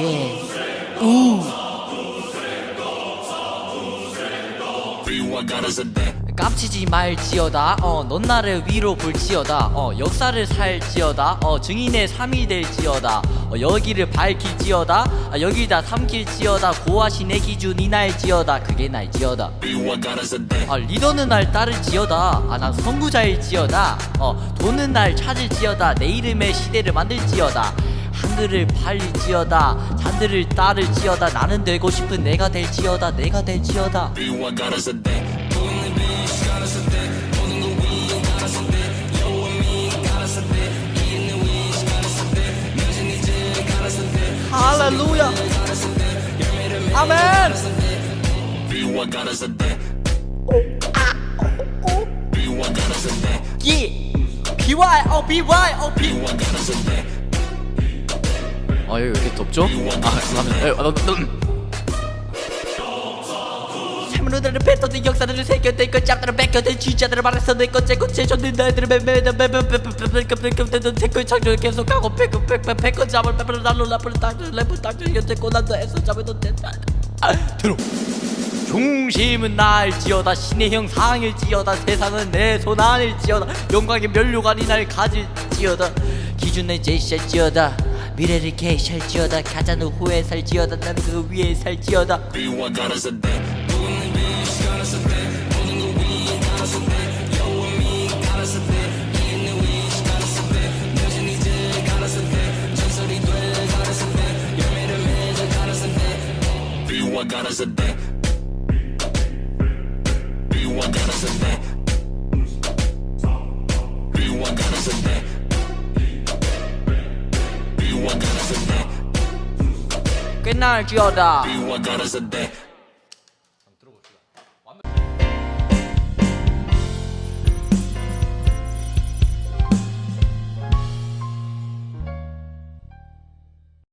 Yeah. Ooh. Be what God is a debt. 깝치지 말지어다. 어 넌 나를 위로 볼지어다. 어 역사를 살지어다. 어 증인의 삶이 될지어다. 어 여기를 밝힐지어다. 아, 여기다 삼킬지어다. 고하신 내 기준이 날지어다. 그게 날지어다. 아 리더는 날 따를지어다. 아 난 선구자일지어다. 어 돈은 날 찾을지어다. 내 이름의 시대를 만들지어다. 한글을 팔릴지어다. 잔들을 따를지어다. 나는 되고 싶은 내가 될지어다. 내가 될지어다 할렐루야. 아멘. 예 BY 어 BY 어 B. 아 여기 왜 이렇게 덥죠? 아 너, 음. 사물들을 뱉어든 역사들을 새겨댄 것 짝들을 뺏겨댄 진짜들을 말해서 내 후에 살지어다 나는 그 위에 살지어다 ganas de Good night, Yoda.